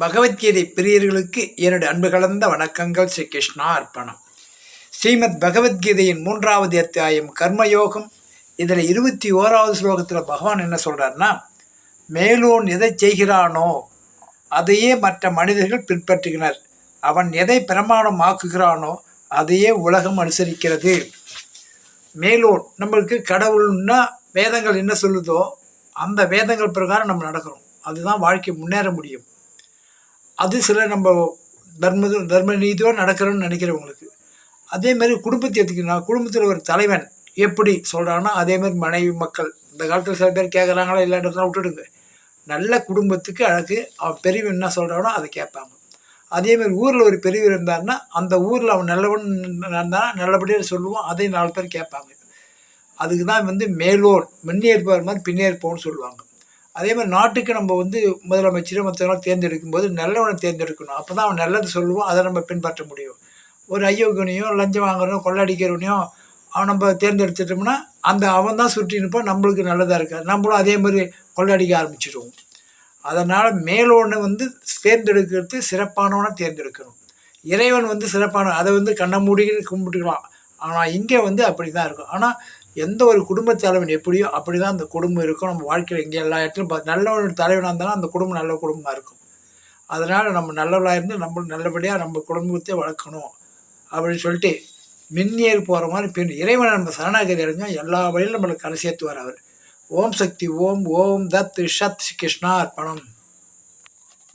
பகவத்கீதை பிரியர்களுக்கு என்னுடைய அன்பு கலந்த வணக்கங்கள் ஸ்ரீ கிருஷ்ணா அர்ப்பணம். ஸ்ரீமத் பகவத்கீதையின் மூன்றாவது அத்தியாயம் கர்மயோகம். இதில் இருபத்தி ஓராவது ஸ்லோகத்தில் பகவான் என்ன சொல்கிறாருன்னா மேலோன் எதை செய்கிறானோ அதையே மற்ற மனிதர்கள் பின்பற்றுகினர். அவன் எதை பிரமாணம் ஆக்குகிறானோ அதையே உலகம் அனுசரிக்கிறது. மேலோன் நம்மளுக்கு கடவுள்னா வேதங்கள் என்ன சொல்லுதோ அந்த வேதங்கள் பிரகாரம் நம்ம நடக்கிறோம். அதுதான் வாழ்க்கை முன்னேற முடியும். அது சில நம்ம தர்ம தர்ம நீதியோடு நடக்கிறோன்னு நினைக்கிறவங்களுக்கு. அதே மாதிரி குடும்பத்தை எடுத்துக்கினா குடும்பத்தில் ஒரு தலைவன் எப்படி சொல்கிறான்னா அதே மாதிரி மனைவி மக்கள். இந்த காலத்தில் சில பேர் கேட்குறாங்களா இல்லான்றதுலாம் விட்டுடுங்க. நல்ல குடும்பத்துக்கு அழகு. அவன் பெரியவன் என்ன சொல்கிறானோ அதை கேட்பாங்க. அதே மாதிரி ஊரில் ஒரு பெரியவர் இருந்தாருன்னா அந்த ஊரில் அவன் நல்லவன் இருந்தால் நல்லபடியாக சொல்லுவோம் அதையும் நாலு பேர் கேட்பாங்க. அதுக்கு தான் வந்து மேலோர் முன்னேற்பார் மாதிரி பின்னேற்போன்னு சொல்லுவாங்க. அதே மாதிரி நாட்டுக்கு நம்ம வந்து முதலமைச்சர் மற்றவங்களாம் தேர்ந்தெடுக்கும் போது நல்லவனை தேர்ந்தெடுக்கணும். அப்போ தான் அவன் நல்லது சொல்லுவோம் அதை நம்ம பின்பற்ற முடியும். ஒரு ஐயோகனையோ லஞ்சம் வாங்குறனோ கொள்ளடிக்கிறவனையோ அவன் நம்ம தேர்ந்தெடுத்துட்டோம்னா அந்த அவன் தான் சுற்றி நிற்பான் நம்மளுக்கு நல்லதாக இருக்காது. நம்மளும் அதே மாதிரி கொள்ளடிக்க ஆரம்பிச்சிடுவோம். அதனால் மேலோன்னு வந்து தேர்ந்தெடுக்கிறது சிறப்பானவனை தேர்ந்தெடுக்கணும். இறைவன் வந்து சிறப்பான அதை வந்து கண்ண மூடிக்கிட்டு கும்பிட்டுக்கலாம். ஆனால் இங்கே வந்து அப்படி தான் இருக்கும். ஆனால் எந்த ஒரு குடும்ப தலைவன் எப்படியோ அப்படி தான் அந்த குடும்பம் இருக்கும். நம்ம வாழ்க்கையில் இங்கே எல்லா இடத்துலையும் நல்ல ஒரு தலைவனாக இருந்தாலும் அந்த குடும்பம் நல்ல குடும்பமாக இருக்கும். அதனால் நம்ம நல்லவளாக இருந்து நம்ம நல்லபடியாக நம்ம குடும்பத்தை வளர்க்கணும் அப்படின்னு சொல்லிட்டு மின்னியல் போகிற மாதிரி பின் இறைவனை நம்ம சரணாகதி அடைஞ்சோம். எல்லா வழியிலும் நம்மளுக்கு கரை சேர்த்துவார் அவர். ஓம் சக்தி ஓம் ஓம் தத் ஷத் கிருஷ்ணா அர்ப்பணம்